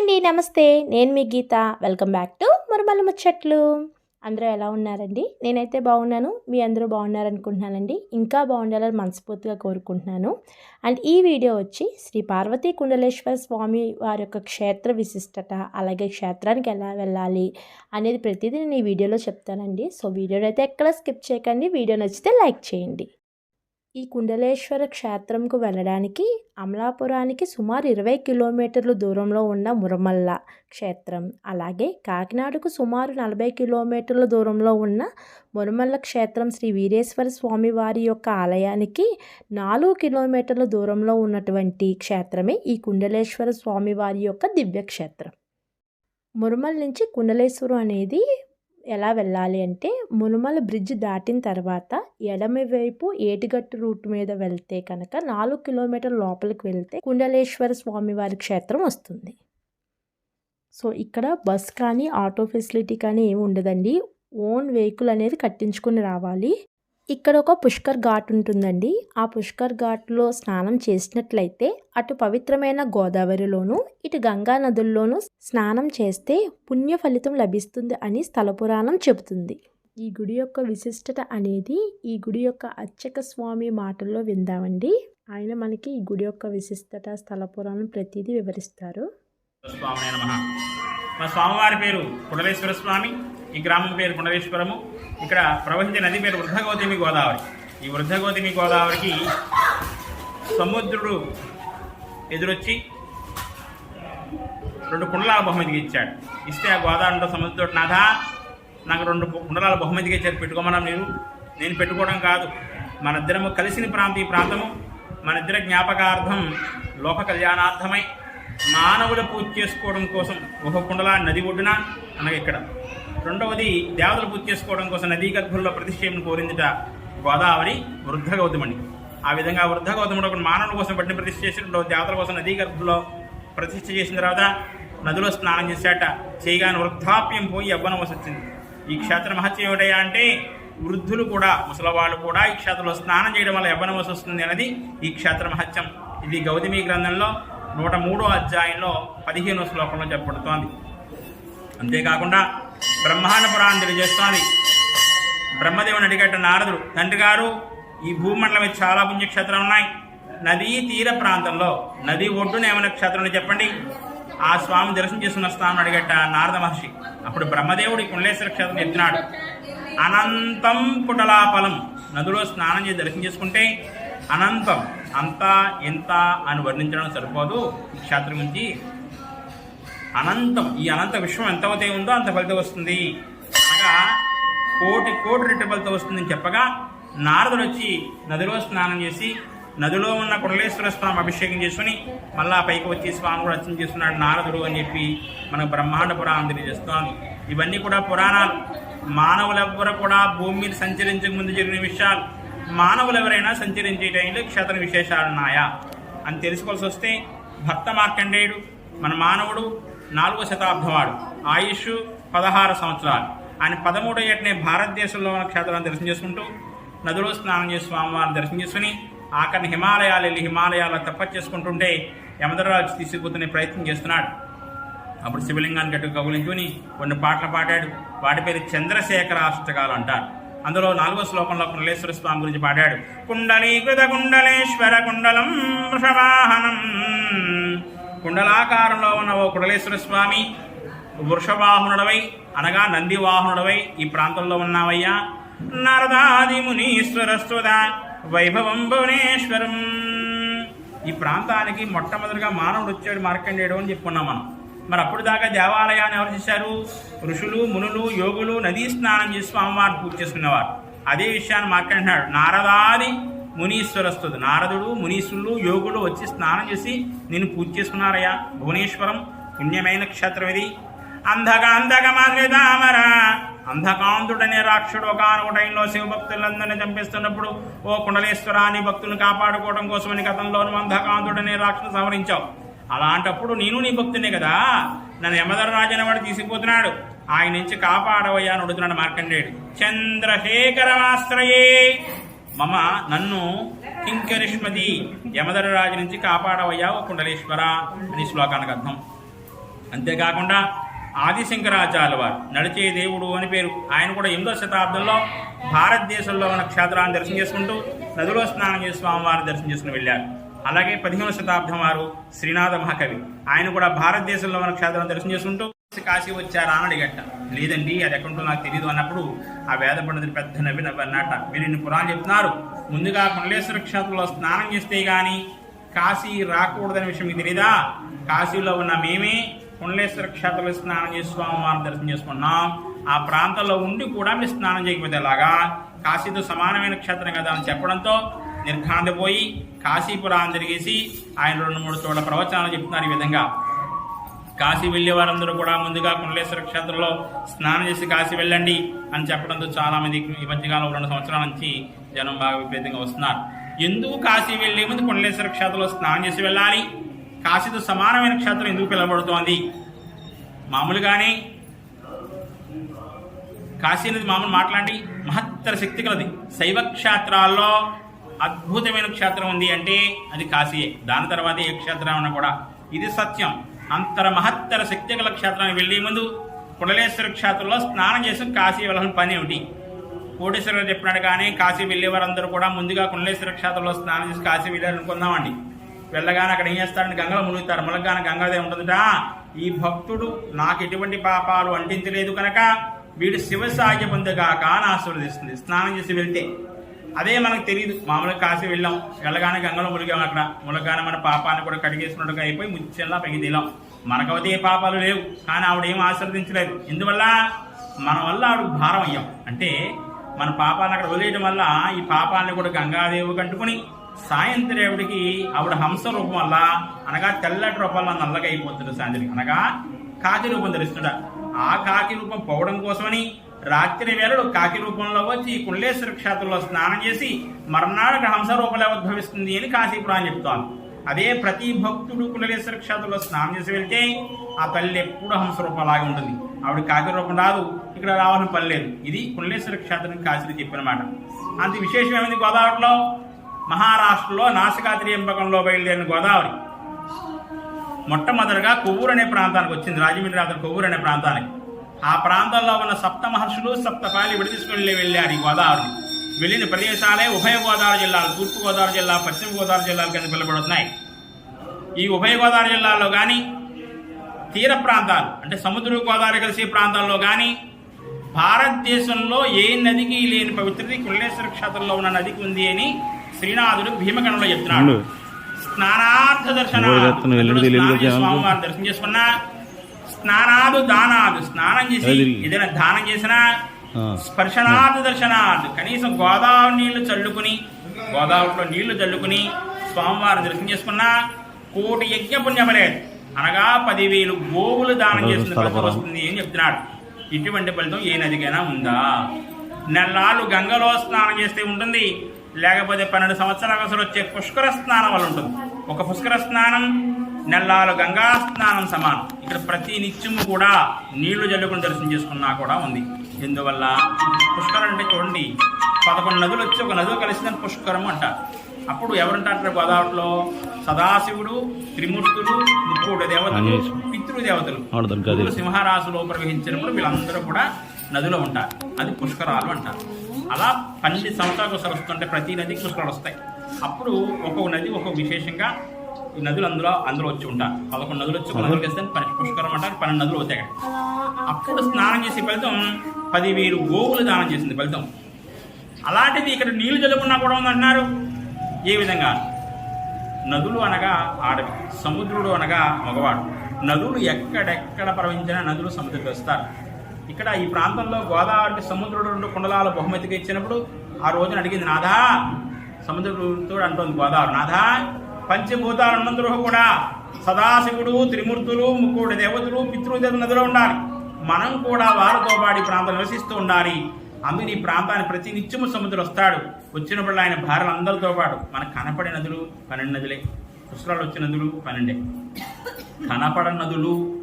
అండి నమస్తే. నేను మీ Geetha. Welcome back to Muramala Muchatlu. అందరూ ఎలా ఉన్నారండి? నేనైతే బాగున్నాను. మీ అందరూ బాగున్నారనుకుంటున్నానండి. ఇంకా బాగుండాలని మనస్ఫూర్తిగా కోరుకుంటున్నాను. అండ్ ఈ వీడియో వచ్చి శ్రీ పార్వతీ కుండలేశ్వర స్వామి వారి యొక్క క్షేత్ర విశిష్టత అలాగే క్షేత్రానికి ఎలా వెళ్ళాలి అనేది ప్రతిదీ నేను ఈ వీడియోలో చెప్తానండి. సో వీడియోని అయితే ఎక్కడ స్కిప్ చేయకండి. వీడియో నచ్చితే లైక్ చేయండి. ఈ కుండలేశ్వర క్షేత్రంకు వెళ్ళడానికి అమలాపురానికి సుమారు ఇరవై కిలోమీటర్ల దూరంలో ఉన్న మురమల్ల క్షేత్రం. అలాగే కాకినాడకు సుమారు నలభై కిలోమీటర్ల దూరంలో ఉన్న మురమల్ల క్షేత్రం శ్రీ వీరేశ్వర స్వామి వారి యొక్క ఆలయానికి నాలుగు కిలోమీటర్ల దూరంలో ఉన్నటువంటి క్షేత్రమే ఈ కుండలేశ్వర స్వామి వారి యొక్క దివ్యక్షేత్రం. మురమల్ నుంచి కుండలేశ్వరం అనేది ఎలా వెళ్ళాలి అంటే మునుమల బ్రిడ్జ్ దాటిన తర్వాత ఎడమ వైపు ఏటిగట్టు రూట్ మీద వెళ్తే కనుక నాలుగు కిలోమీటర్ లోపలికి వెళ్తే కుండలేశ్వర స్వామివారి క్షేత్రం వస్తుంది. సో ఇక్కడ బస్ కానీ ఆటో ఫెసిలిటీ కానీ ఏమి ఉండదండి. ఓన్ వెహికల్ అనేది కట్టించుకుని రావాలి. ఇక్కడ ఒక పుష్కర్ ఘాట్ ఉంటుందండి. ఆ పుష్కర్ ఘాట్లో స్నానం చేసినట్లయితే అటు పవిత్రమైన గోదావరిలోను ఇటు గంగా నదుల్లోనూ స్నానం చేస్తే పుణ్య ఫలితం లభిస్తుంది అని స్థల పురాణం చెబుతుంది. ఈ గుడి యొక్క విశిష్టత అనేది ఈ గుడి యొక్క అర్చక స్వామి మాటల్లో విందామండి. ఆయన మనకి ఈ గుడి యొక్క విశిష్టత స్థల పురాణం ప్రతిదీ వివరిస్తారు. మా స్వామివారి పేరు కుండలేశ్వర స్వామి. ఈ గ్రామం పేరు కుండలేశ్వరము ఇక్కడ ప్రవహించే నది పేరు వృద్ధగోతిమి గోదావరి. ఈ వృద్ధగోదిమి గోదావరికి సముద్రుడు ఎదురొచ్చి రెండు కుండలాల బహుమతికి ఇచ్చాడు. ఇస్తే ఆ గోదావరిలో సముద్రుడు నాథా నాకు రెండు కుండలాల బహుమతికి ఇచ్చారు పెట్టుకోమన్నా మీరు నేను పెట్టుకోవడం కాదు. మన ఇద్దరము కలిసిన ప్రాంతం ఈ ప్రాంతము మన ఇద్దర జ్ఞాపకార్థం లోక కళ్యాణార్థమై మానవుల పూజ చేసుకోవడం కోసం ఒక నది ఒడ్డున అనగా ఇక్కడ. రెండవది దేవతలు పూజ చేసుకోవడం కోసం నదీ గర్భంలో ప్రతిష్ఠను కోరిందిట గోదావరి వృద్ధ గౌతమని. ఆ విధంగా వృద్ధ గౌతముడు ఒక మానవుల కోసం పట్టిన ప్రతిష్ఠ చేసి రెండవ దేవతల కోసం నదీ గర్భంలో ప్రతిష్ఠ చేసిన తర్వాత నదిలో స్నానం చేశాట. చేయగానే వృద్ధాప్యం పోయి యవ్వనం వచ్చింది ఈ క్షేత్ర మహత్యం ఏమిటయా అంటే వృద్ధులు కూడా ముసలవాళ్ళు కూడా ఈ క్షేత్రంలో స్నానం చేయడం వల్ల యవ్వనం వస్తుంది అనేది ఈ క్షేత్ర మహత్యం. ఇది గౌతమి గ్రంథంలో నూట మూడో అధ్యాయంలో పదిహేనో శ్లోకంలో చెప్పబడుతోంది. అంతేకాకుండా బ్రహ్మాండ పురాణం తెలియజేస్తోంది. బ్రహ్మదేవుని అడిగట నారదుడు తండ్రి గారు ఈ భూమండలం మీద చాలా పుణ్యక్షేత్రాలు ఉన్నాయి. నదీ తీర ప్రాంతంలో నది ఒడ్డున ఏమైనా క్షేత్రం చెప్పండి. ఆ స్వామి దర్శనం చేసుకున్న స్థానం అడిగట నారద మహర్షి అప్పుడు బ్రహ్మదేవుడి కుండలేశ్వర క్షేత్రం ఎత్తినాడు. అనంతం పుటలాపలం. నదిలో స్నానం చేసి దర్శనం చేసుకుంటే అనంతం అంతా ఎంత అని వర్ణించడం సరిపోదు. ఈ క్షేత్రం గురించి అనంతం ఈ అనంత విశ్వం ఎంత ఉందో అంత ఫలితం వస్తుంది. అనగా కోటి కోటి రెట్టు ఫలితం వస్తుందని చెప్పగా నారదుడు వచ్చి నదిలో స్నానం చేసి నదిలో ఉన్న కుండలేశ్వర స్వామి అభిషేకం చేసుకుని మళ్ళా పైకి వచ్చి స్వామి కూడా అర్చన చేస్తున్నాడు నారదుడు అని చెప్పి మనకు బ్రహ్మాండ పురాణం తెలియజేస్తోంది. ఇవన్నీ కూడా పురాణాలు. మానవులెవ్వరు కూడా భూమి మీద సంచరించక ముందు జరిగిన విషయాలు. మానవులు ఎవరైనా సంచరించే టైంలో క్షేత్ర విశేషాలు ఉన్నాయా? అని తెలుసుకోవాల్సి వస్తే భక్త మార్కండేయుడు మన మానవుడు నాలుగో శతాబ్దం వాడు ఆయుష్ పదహారు సంవత్సరాలు. ఆయన పదమూడో ఏటనే భారతదేశంలో ఉన్న క్షేత్రాన్ని దర్శనం చేసుకుంటూ నదిలో స్నానం చేసి స్వామివారిని దర్శనం చేసుకుని ఆఖరిని హిమాలయాలు వెళ్ళి హిమాలయాల్లో తపస్సు చేసుకుంటుంటే యమధరాజు తీసుకుపోతున్న ప్రయత్నం చేస్తున్నాడు. అప్పుడు శివలింగాన్ని గట్టు కగులించుని కొన్ని పాటలు పాడాడు. వాటి పేరు చంద్రశేఖర అంటారు. అందులో నాలుగో శ్లోకంలో కుండలేశ్వర స్వామి గురించి పాడాడు. కుండలీకృత కుండలేశ్వర కుండలం వృషవాహనం కుండలాకారంలో ఉన్న ఓ కుండలేశ్వర స్వామి వృషవాహనుడవై అనగా నంది వాహనుడవై ఈ ప్రాంతంలో ఉన్నావయ్యా. నరదాది మునీశ్వరస్తుద వైభవం భువనేశ్వరం. ఈ ప్రాంతానికి మొట్టమొదటిగా మానవుడు వచ్చాడు మార్కండేయుడు అని చెప్పుకున్నాం మనం. మరి అప్పుడు దాకా దేవాలయాన్ని ఎవరు చేశారు? ఋషులు మునులు యోగులు నదీ స్నానం చేసి స్వామివారిని పూజ చేసుకునేవారు. అదే విషయాన్ని మాట్లాడినాడు. నారదాది మునీశ్వరస్తుడు. నారదుడు మునీశ్వరులు యోగులు వచ్చి స్నానం చేసి నేను పూజ చేసుకున్నారయ్యా. భువనేశ్వరం పుణ్యమైన క్షేత్రం ఇది. అంధకాంధకమామర అంధకాంతుడనే రాక్షుడు ఒకనొక టైంలో శివభక్తులందరినీ చంపిస్తున్నప్పుడు ఓ కుండలేశ్వరాన్ని భక్తులను కాపాడుకోవడం కోసమని గతంలోనూ అంధకాంతుడనే రాక్షుడు సవరించావు అలాంటప్పుడు నేను నీ భక్తునే కదా. నన్ను యమధరరాజు అనేవాడు తీసుకుపోతున్నాడు. ఆయన నుంచి కాపాడవయ్యా అని అడుగుతున్నాడు మార్కండేయుడు చంద్రశేఖరమాశ్రయే. మమ నన్ను కింకరిష్మది యమధరరాజు నుంచి కాపాడవయ్యా ఓ కుండలేశ్వర అని శ్లోకానికి అర్థం. అంతేకాకుండా ఆదిశంకరాచార్యుల వారు నడిచే దేవుడు అని పేరు. ఆయన కూడా ఎనిమిదో శతాబ్దంలో భారతదేశంలో ఉన్న క్షేత్రాన్ని దర్శనం చేసుకుంటూ నదిలో స్నానం చేసి స్వామివారిని దర్శనం చేసుకుని వెళ్ళారు. అలాగే పదిహేనవ శతాబ్దం వారు శ్రీనాథ మహాకవి. ఆయన కూడా భారతదేశంలో ఉన్న క్షేత్రం దర్శనం చేసుకుంటూ కాశీ వచ్చారా అని అడిగట. లేదండి అది ఎక్కడుంటో నాకు తెలియదు అన్నప్పుడు ఆ వేద పండితుడు పెద్ద నవ్వి నవ్వన్నట. మీరు ఇన్ని పురాణాలు చెప్తున్నారు. ముందుగా కుండలేశ్వర క్షేత్రంలో స్నానం చేస్తే గాని కాశీ రాకూడదనే విషయం మీకు తెలీదా? కాశీలో ఉన్న మేమే కుండలేశ్వర క్షేత్రంలో స్నానం చేసి స్వామివారిని దర్శనం చేసుకున్నాం. ఆ ప్రాంతంలో ఉండి కూడా మీరు స్నానం చేయకపోతే ఎలాగా? కాశీతో సమానమైన క్షేత్రం కదా అని చెప్పడంతో నిర్ఘాంతపోయి కాశీపురాన్ని తిరిగేసి ఆయన రెండు మూడు చోట్ల ప్రవచనాలు చెప్తున్నారు ఈ విధంగా. కాశీ వెళ్ళే వారందరూ కూడా ముందుగా కుండలేశ్వర క్షేత్రంలో స్నానం చేసి కాశీ వెళ్ళండి అని చెప్పడంతో చాలా మంది ఈ మధ్యకాలంలో రెండు సంవత్సరాల నుంచి జనం బాగా విపరీతంగా వస్తున్నారు. ఎందుకు కాశీ వెళ్ళే ముందు కుండలేశ్వర క్షేత్రంలో స్నానం చేసి వెళ్ళాలి? కాశీతో సమానమైన క్షేత్రం ఎందుకు పిలవబడుతోంది? మామూలుగానే కాశీ అనేది మామూలు మాట్లాడి మహత్తర శక్తి కలది. శైవ క్షేత్రాల్లో అద్భుతమైన క్షేత్రం ఉంది అంటే అది కాశీయే. దాని తర్వాత ఏ క్షేత్రం అన్న కూడా. ఇది సత్యం. అంతర మహత్తర శక్తి గల క్షేత్రానికి వెళ్ళే ముందు కుడలేశ్వర క్షేత్రంలో స్నానం చేసి కాశీ వెళ్ళాలని పని ఏమిటి? కోటేశ్వర చెప్పినాడు కానీ కాశీ వెళ్ళే వారందరూ కూడా ముందుగా కుండలేశ్వర క్షేత్రంలో స్నానం చేసి కాశీ వెళ్ళారనుకుందామండి వెళ్ళగానే అక్కడ ఏం చేస్తారని గంగలో మునుగుతారు. మునగానే గంగాదే ఉంటుందట. ఈ భక్తుడు నాకు ఎటువంటి పాపాలు అంటించలేదు కనుక వీడు శివ సాధ్య పొందగాక అని ఆశీర్వదిస్తుంది. స్నానం చేసి వెళ్తే అదే మనకు తెలియదు మామూలుగా కాశీ వెళ్ళాం. వెళ్ళగానే గంగలో మునిగాం అక్కడ. మునగానే మన పాపాన్ని కూడా కడిగేసినట్టుగా అయిపోయి ముచ్చెల్లా పైకి దిలాం మనకవతే ఏ పాపాలు లేవు. కానీ ఆవిడ ఏం ఆశీర్వదించలేదు. ఎందువల్ల? మన వల్ల ఆవిడ భారం అయ్యాం. అంటే మన పాపాలను అక్కడ వదిలేయడం వల్ల ఈ పాపాలను కూడా గంగాదేవి కంటుకుని సాయంత్రేవుడికి ఆవిడ హంస రూపం వల్ల అనగా తెల్లటి రూపంలో నల్లగా అయిపోతుంది సాయంత్రం అనగా కాకి రూపం ధరిస్తుడా. ఆ కాకి రూపం పోవడం కోసమని రాత్రి వేళలు కాకి రూపంలో వచ్చి కుండలేశ్వర క్షేత్రంలో స్నానం చేసి మర్నాడు హంస రూపంలో ఉద్భవిస్తుంది అని కాశీపురాణం చెప్తాను అదే ప్రతి భక్తుడు కుండలేశ్వర క్షేత్రంలో స్నానం చేసి వెళ్తే ఆ తల్లి ఎప్పుడు హంస రూపంలాగే ఉంటుంది. ఆవిడ కాకి రూపం రాదు ఇక్కడ రావాలని పని లేదు. ఇది కుండలేశ్వర క్షేత్రం కాశీలో చెప్పినమాట. అంత విశేషం ఏమైంది గోదావరిలో? మహారాష్ట్రలో నాసికాద్రి ఎంపకంలో బయలుదేరిన గోదావరి. మొట్టమొదటిగా కొవ్వూరు అనే ప్రాంతానికి వచ్చింది. రాజమండ్రి అతను కొవ్వూరు అనే ప్రాంతానికి. ఆ ప్రాంతంలో ఉన్న సప్త మహర్షులు సప్తపాలి విడదీసుకుని వెళ్ళారు ఈ గోదావరిని వెళ్ళిన ప్రదేశాలే ఉభయ గోదావరి జిల్లాలు తూర్పు గోదావరి జిల్లా పశ్చిమ గోదావరి జిల్లాల కింద పిలువబడుతున్నాయి ఈ ఉభయ గోదావరి జిల్లాలో కానీ తీర ప్రాంతాలు అంటే సముద్ర గోదావరి కలిసే ప్రాంతాల్లో కానీ భారతదేశంలో ఏ నదికి లేని పవిత్రత కుల్లేశ్వర క్షేత్రంలో ఉన్న నదికి ఉంది అని శ్రీనాథుడు భీమకణంలో చెప్తున్నాడు. స్నానార్థ దర్శన. స్వామివారిని దర్శనం చేసుకున్నా స్నానాదు దానాదు. స్నానం చేసి. ఏదైనా దానం చేసినా ఆ. స్పర్శనార్థ దర్శనార్థ కనీసం గోదావరి నీళ్ళు చల్లుకుని గోదావరిలో నీళ్ళు చల్లుకుని స్వామివారిని దర్శనం చేసుకున్నా కోటి యజ్ఞ పుణ్యమలేదు అనగా పదివేలు గోవులు దానం చేసిన ఫలితం. వస్తుంది అని చెప్తున్నాడు. ఇటువంటి ఫలితం ఏ నదికైనా ఉందా? నెల్లాళ్ళు గంగలో స్నానం చేస్తే ఉంటుంది. లేకపోతే పన్నెండు సంవత్సరాల అసలు వచ్చే పుష్కర స్నానం వల్ల ఉంటుంది. ఒక పుష్కర స్నానం నెల్లాలు గంగా స్నానం సమానం. ఇక్కడ ప్రతి నిత్యము కూడా నీళ్ళు జల్లుకుని దర్శనం చేసుకున్నా కూడా ఉంది. ఎందువల్ల? పుష్కరం అంటే చూడండి పదకొండు నదులు వచ్చి ఒక నది కలిసిందని పుష్కరం అంటారు అప్పుడు ఎవరుంటారు గోదావరిలో? సదాశివుడు త్రిమూర్తులు ముక్కోడు దేవతలు పితృదేవతలు. సింహరాశిలో ప్రవహించినప్పుడు వీళ్ళందరూ కూడా నదిలో ఉంటారు. అది పుష్కరాలు అంటారు అలా పన్నెండు సంవత్సరాలకు ఒకసారి వస్తుంటే ప్రతి నదికి పుష్కరాలు వస్తాయి. అప్పుడు ఒక్కొక్క నది ఒక్కొక్క విశేషంగా ఈ నదులు అందులో అందులో వచ్చి ఉంటారు పదకొండు నదులు వచ్చి నదులు వేస్తే పుష్కరం అంటారు పన్నెండు నదులు అవుతాయి అక్కడ. అప్పుడు స్నానం చేసే ఫలితం పదివేలు గోవులు దానం చేసింది ఫలితం. అలాంటిది ఇక్కడ నీళ్ళు చల్లుకున్నా కూడా ఉందంటున్నారు. ఏ విధంగా? నదులు అనగా ఆడవి సముద్రుడు అనగా మగవాడు. నదులు ఎక్కడెక్కడ ప్రవహించినా నదులు సముద్రం వస్తారు. ఇక్కడ ఈ ప్రాంతంలో గోదావరికి సముద్రుడు రెండు కుండలాల బహుమతిగా ఇచ్చినప్పుడు ఆ రోజున అడిగింది నాదా సముద్రుడితో అంటోంది గోదావరి నాదా పంచభూతాలు కూడా సదాశివుడు త్రిమూర్తులు ముక్కుడు దేవతలు పితృదేవతలు నదిలో ఉండాలి. మనం కూడా వారితో పాడి ప్రాంతం నివసిస్తూ ఉండాలి. అందుకని ఈ ప్రాంతాన్ని ప్రతి నిత్యము సముద్రం వస్తాడు. వచ్చినప్పుడు ఆయన భార్యలు అందరితో పాటు మనకు కనపడే నదులు పన్నెండు నదులే. పుష్కరాలు వచ్చిన నదులు పన్నెండే. కనపడ నదులు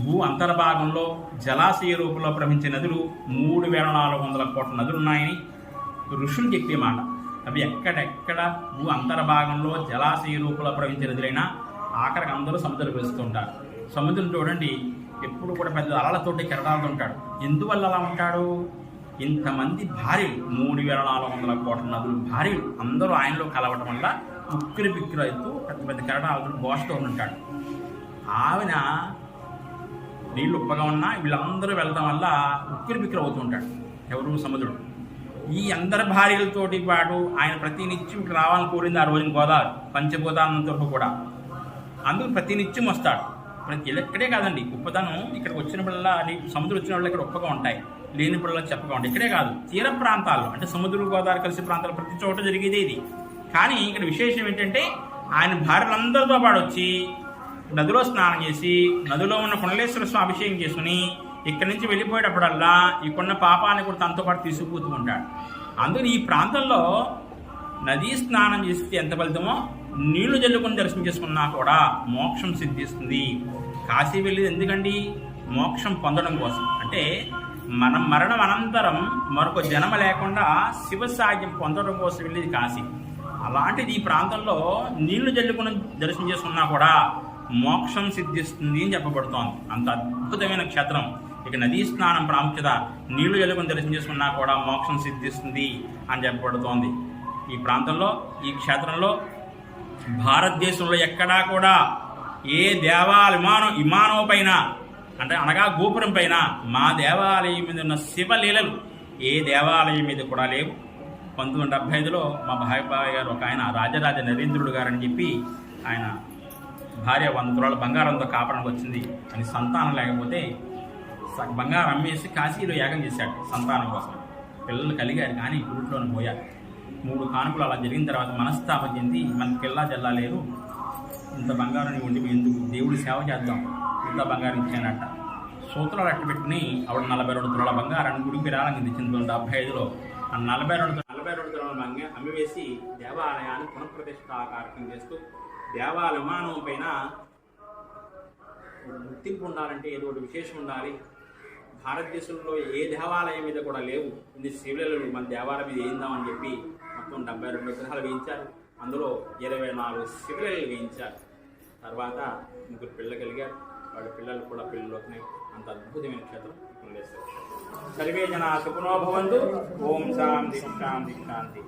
భూ అంతర్భాగంలో జలాశయ రూపంలో ప్రవహించే నదులు మూడు వేల నాలుగు వందల కోట్ల నదులు ఉన్నాయని ఋషులు చెప్పే మాట. అవి ఎక్కడెక్కడ భూ అంతర్భాగంలో జలాశయ రూపంలో ప్రవహించే నదులైనా ఆఖరికి అందరూ సముద్రం వెళ్తూ సముద్రం చూడండి ఎప్పుడు కూడా పెద్ద అలలతోటి కెరటాలతో ఉంటాడు. ఎందువల్ల అలా ఉంటాడు? ఇంతమంది భార్యలు మూడు వేల నాలుగు వందల కోట్ల నదులు భార్యలు అందరూ ఆయనలో కలవటం వల్ల ఉక్కిరి బిక్కిరి అవుతూ పెద్ద పెద్ద కెరటాలతో బోస్తూ ఉంటాడు. ఆవిన నీళ్ళు ఉప్పగా ఉన్నా వీళ్ళందరూ వెళ్ళడం వల్ల ఉక్కిరి బిక్కిరి అవుతూ ఉంటాడు. ఎవరు? సముద్రుడు. ఈ అందరి భార్యలతోటి పాటు ఆయన ప్రతినిత్యం ఇక్కడ రావాలని కోరింది ఆ రోజున గోదావరి పంచభూతానంతో కూడా. అందుకు ప్రతినిత్యం వస్తాడు. ప్రతి ఇక్కడే కాదండి గొప్పతనం ఇక్కడికి వచ్చినప్పుడల్లా నీ- సముద్రం వచ్చినప్పుడు ఇక్కడ ఒక్కగా ఉంటాయి. లేనిప్పుడల్లా చెప్పగా ఉంటాయి. ఇక్కడే కాదు తీర ప్రాంతాల్లో అంటే సముద్రం గోదావరి కలిసి ప్రాంతాలు ప్రతి చోట జరిగేది ఇది. కానీ ఇక్కడ విశేషం ఏంటంటే ఆయన భార్యలందరితో పాటు వచ్చి నదిలో స్నానం చేసి నదిలో ఉన్న కుండలేశ్వర స్వామి అభిషేకం చేసుకుని ఇక్కడి నుంచి వెళ్ళిపోయేటప్పుడల్లా ఇక్కడున్న పాపాన్ని కూడా తనతో పాటు తీసుకుపోతూ ఉంటాడు అందుకని ఈ ప్రాంతంలో నదీ స్నానం చేస్తే ఎంత ఫలితమో నీళ్ళు జల్లుకొని దర్శనం చేసుకున్నా కూడా మోక్షం సిద్ధిస్తుంది. కాశీ వెళ్ళేది ఎందుకండి? మోక్షం పొందడం కోసం. అంటే మనం మరణం అనంతరం మరొక జన్మ లేకుండా శివ సాధ్యం పొందడం కోసం వెళ్ళేది కాశీ. అలాంటిది ఈ ప్రాంతంలో నీళ్ళు జల్లుకుని దర్శనం చేసుకున్నా కూడా మోక్షం సిద్ధిస్తుంది అని చెప్పబడుతోంది. అంత అద్భుతమైన క్షేత్రం. ఇక నదీ స్నానం ప్రాముఖ్యత నీళ్ళు ఎలుగును దర్శనం చేసుకున్నా కూడా మోక్షం సిద్ధిస్తుంది అని చెప్పబడుతోంది. ఈ ప్రాంతంలో ఈ క్షేత్రంలో భారతదేశంలో ఎక్కడా కూడా ఏ దేవాలయ విమానం విమానం పైన అంటే అనగా గోపురం పైన మా దేవాలయం మీద ఉన్న శివలీలలు ఏ దేవాలయం మీద కూడా లేవు. పంతొమ్మిది వందల డెబ్బై ఐదులో మా భాయ్ గారు ఒక ఆయన రాజరాజ నరేంద్రుడు గారు అని చెప్పి ఆయన భార్య వంద తులాల బంగారంతో కాపాడానికి వచ్చింది. అని సంతానం లేకపోతే బంగారం అమ్మేసి కాశీలో యాగం చేశాడు సంతానం కోసం. పిల్లలు కలిగారు కానీ గురుట్లోనే పోయారు మూడు కానుకలు అలా జరిగిన తర్వాత మనస్తాపం చెంది మనకి పిల్ల జల్లలేరు ఇంత బంగారం ఉండి మేము ఎందుకు? దేవుడి సేవ చేద్దాం ఇంత బంగారం ఇచ్చానట. సూత్రాలు అట్టు పెట్టుకుని ఆవిడ నలభై రెండు తులాల బంగారాన్ని గుడికి విరాళంగా తెచ్చింది డెబ్బై ఐదులో ఆ నలభై రెండు నలభై రెండు తులాల బంగారం అమ్మివేసి దేవాలయాన్ని పునఃప్రతిష్టాకారకం చేస్తూ దేవాలయ విమానం పైన గుర్తింపు ఉండాలంటే ఏదో ఒకటి విశేషం ఉండాలి. భారతదేశంలో ఏ దేవాలయం మీద కూడా లేవు. ఇన్ని శివలలు మన దేవాలయం మీద వేయిందామని చెప్పి మొత్తం డెబ్బై రెండు విగ్రహాలు వేయించారు. అందులో ఇరవై నాలుగు శివులలు వేయించారు. తర్వాత ముగ్గురు పిల్లలు కలిగారు. వాళ్ళ పిల్లలు కూడా పిల్లలు అంత అద్భుతమైన క్షేత్రం సర్వే జన సుఖనో భవంతు. ఓం శాంతి శాంతి శాంతి.